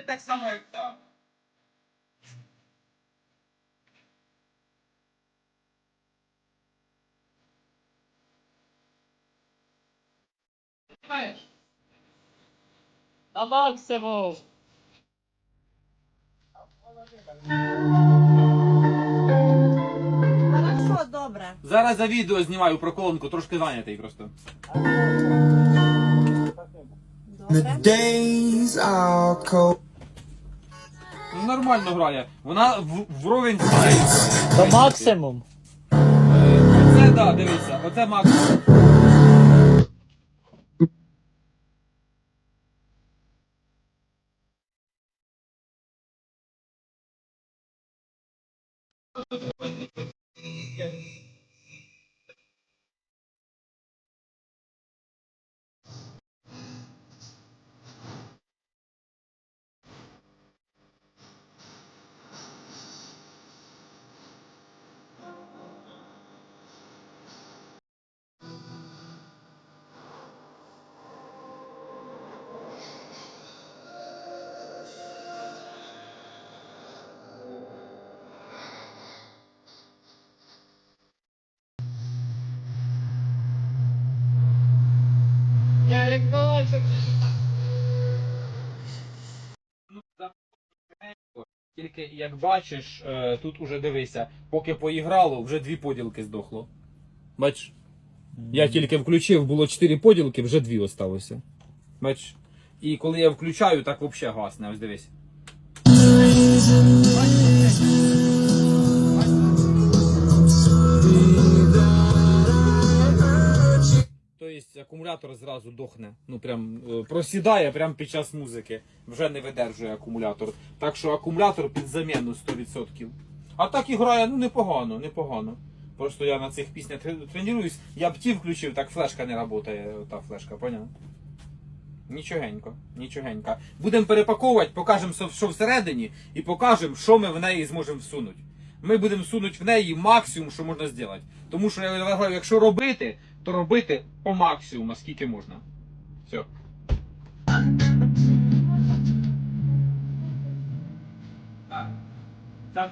так само, як там. На максимум. Хорошо, добре. Зараз за відео знімаю про колонку, трошки зайнятий просто. Добре. The days are cold. Ну, Нормально грає. Вона в, вровень грає. То максимум. Оце да, дивися, оце максимум. Я Тільки як бачиш, е, тут уже дивися, поки поіграло, вже дві поділки здохло. Бачиш? Я тільки включив, було чотири поділки, вже дві осталося. Бачиш? І коли я включаю, так взагалі гасне, ось дивись. Акумулятор зразу дохне. Ну прям е, просідає прямо під час музики. Вже не видержує акумулятор. Так що акумулятор під заміну 100%. А так і грає ну непогано, непогано. Просто я на цих піснях тренуюсь, я б ті включив, так флешка не працює, та флешка, поняв? Нічогенько, нічогенько. Будемо перепаковувати, покажемо, що- всередині, і покажемо, що ми в неї зможемо всунути. Ми будемо всунути в неї максимум, що можна зробити. Тому що я вважаю, якщо робити, то робити по максимуму, скільки можна. Все. Так. Так,